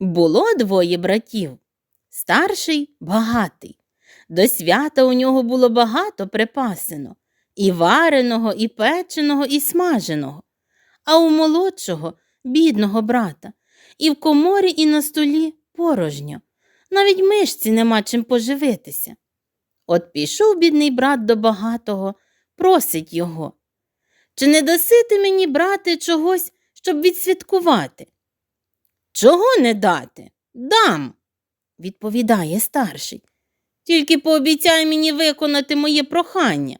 Було двоє братів. Старший багатий. До свята у нього було багато припасено і вареного, і печеного, і смаженого. А у молодшого, бідного брата, і в коморі, і на столі порожньо. Навіть мишці нема чим поживитися. От пішов бідний брат до багатого, просить його. Чи не даси ти мені, брате, чогось, щоб відсвяткувати? Чого не дати? Дам, відповідає старший. Тільки пообіцяй мені виконати моє прохання.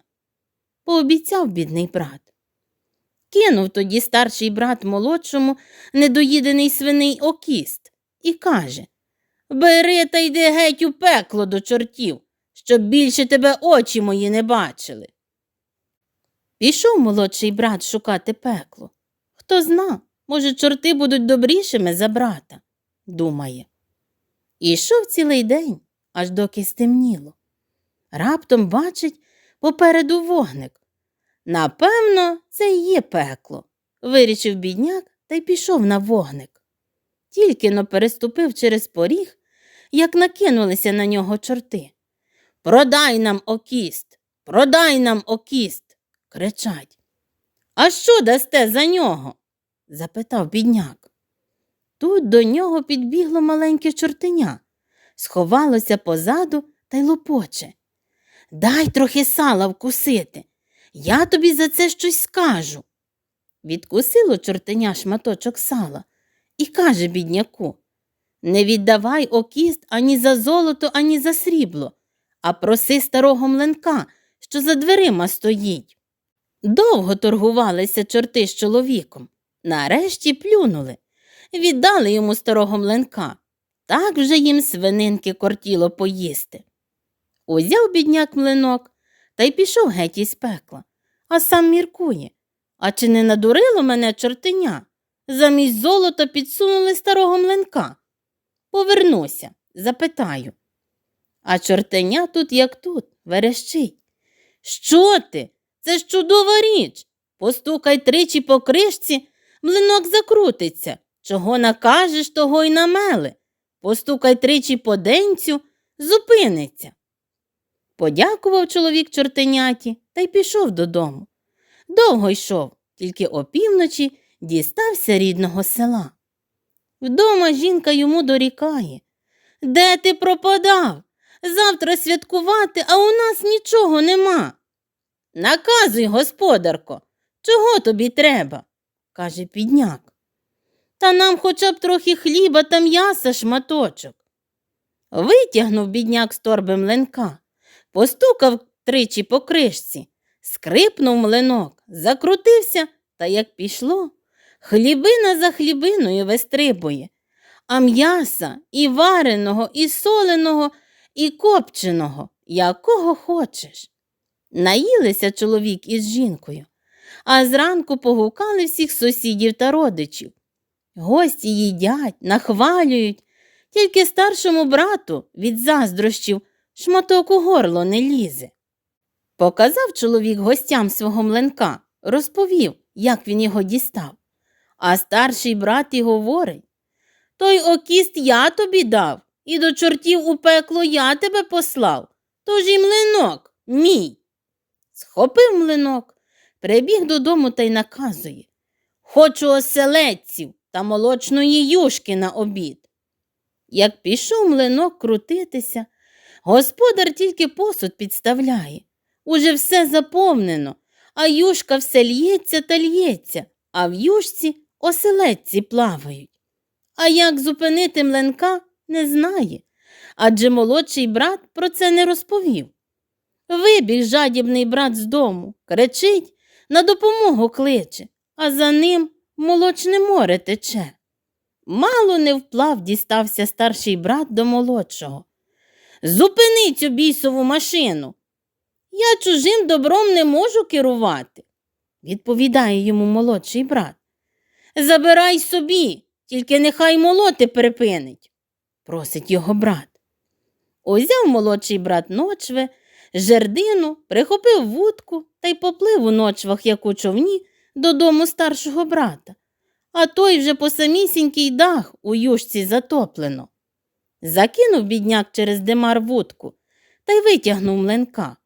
Пообіцяв бідний брат. Кинув тоді старший брат молодшому недоїдений свиний окіст і каже Бери та йди геть у пекло до чортів, щоб більше тебе очі мої не бачили. Пішов молодший брат шукати пекло. Хто зна, може, чорти будуть добрішими за брата, думає. І йшов цілий день, аж доки стемніло. Раптом бачить попереду вогник. Напевно, це і є пекло, вирішив бідняк та й пішов на вогник. Тільки но переступив через поріг, як накинулися на нього чорти. Продай нам окіст, продай нам окіст, кричать. А що дасте за нього? Запитав бідняк. Тут до нього підбігло маленьке чортеня, сховалося позаду та й лопоче. Дай трохи сала вкусити. Я тобі за це щось скажу. Відкусило чортеня шматочок сала і каже бідняку Не віддавай окіст ані за золото, ані за срібло, а проси старого млинка, що за дверима стоїть. Довго торгувалися чорти з чоловіком. Нарешті плюнули. Віддали йому старого млинка. Так вже їм свининки кортіло поїсти. Узяв бідняк млинок та й пішов геть із пекла, а сам міркує. А чи не надурило мене чортеня? Замість золота підсунули старого млинка. Повернуся, запитаю. А чортеня тут, як тут, верещить. Що ти? Це ж чудова річ. Постукай тричі по кришці, млинок закрутиться. Чого накажеш, того й намели. Постукай тричі по денцю, зупиниться. Подякував чоловік чортеняті та й пішов додому. Довго йшов, тільки опівночі дістався рідного села. Вдома жінка йому дорікає. Де ти пропадав? Завтра святкувати, а у нас нічого нема. Наказуй, господарко, чого тобі треба? Каже підняк. Та нам хоча б трохи хліба та м'яса шматочок. Витягнув бідняк з торби млинка, постукав тричі по кришці, скрипнув млинок, закрутився та як пішло, хлібина за хлібиною вистрибує, а м'яса і вареного, і соленого, і копченого, якого хочеш. Наїлися чоловік із жінкою, а зранку погукали всіх сусідів та родичів. Гості їдять, нахвалюють, тільки старшому брату від заздрощів шматок у горло не лізе. Показав чоловік гостям свого млинка, розповів, як він його дістав. А старший брат і говорить Той окіст я тобі дав, і до чортів у пекло я тебе послав, тож і млинок мій. Схопив млинок, прибіг додому та й наказує Хочу оселедців та молочної юшки на обід. Як пішов млинок крутитися, господар тільки посуд підставляє. Уже все заповнено, а юшка все л'ється та л'ється, а в юшці оселедці плавають. А як зупинити млинка, не знає, адже молодший брат про це не розповів. Вибіг жадібний брат з дому, кричить, на допомогу кличе, а за ним молочне море тече. Мало не вплав дістався старший брат до молодшого. Зупини цю бісову машину. Я чужим добром не можу керувати, відповідає йому молодший брат. Забирай собі, тільки нехай молоти припинить, просить його брат. Узяв молодший брат ночве, жердину, прихопив вудку та й поплив у ночвах, як у човні, додому старшого брата. а той вже по самісінький дах у юшці затоплено. Закинув бідняк через димар вудку та й витягнув млинка.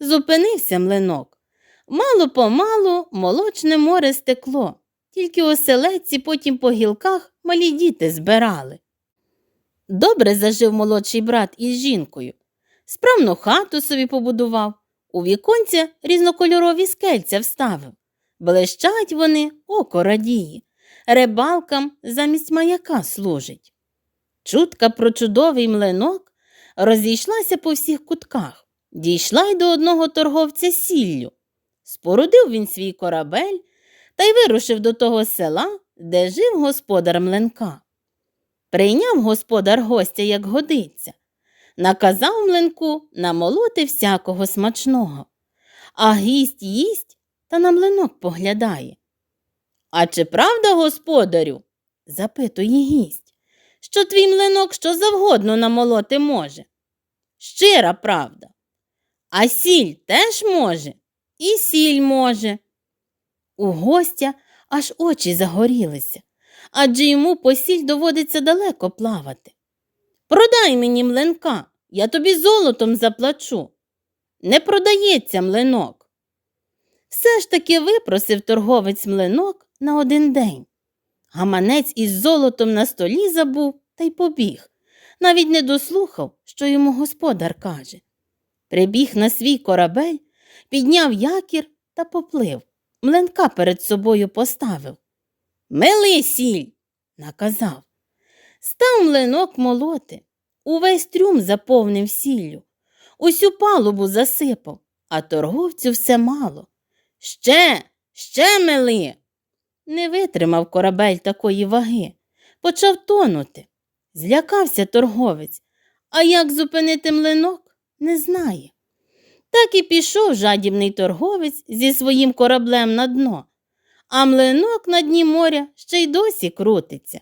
Зупинився млинок. Мало помалу молочне море стекло, тільки оселедці потім по гілках малі діти збирали. Добре зажив молодший брат із жінкою. Справну хату собі побудував, у віконця різнокольорові скельця вставив. Блищать вони, око радіє, рибалкам замість маяка служить. Чутка про чудовий млинок розійшлася по всіх кутках, дійшла й до одного торговця сіллю. Спорудив він свій корабель та й вирушив до того села, де жив господар млинка. Прийняв господар гостя, як годиться, наказав млинку намолоти всякого смачного, а гість їсть та на млинок поглядає. А чи правда, господарю? запитує гість, що твій млинок що завгодно намолоти може. Щира правда. А сіль теж може, і сіль може. У гостя аж очі загорілися, адже йому по сіль доводиться далеко плавати. Продай мені млинка, я тобі золотом заплачу. Не продається млинок. Все ж таки випросив торговець млинок на один день. Гаманець із золотом на столі забув та й побіг, навіть не дослухав, що йому господар каже. Прибіг на свій корабель, підняв якір та поплив, млинка перед собою поставив. Мели сіль, наказав. Став млинок молоти, увесь трюм заповнив сіллю, усю палубу засипав, а торговцю все мало. Ще, ще мели. Не витримав корабель такої ваги, почав тонути. Злякався торговець, а як зупинити млинок, не знає. Так і пішов жадібний торговець зі своїм кораблем на дно, а млинок на дні моря ще й досі крутиться.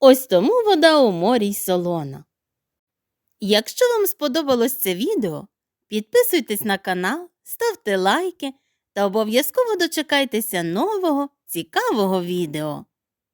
Ось тому вода у морі й солона. Якщо вам сподобалось це відео, підписуйтесь на канал, ставте лайки та обов'язково дочекайтеся нового цікавого відео.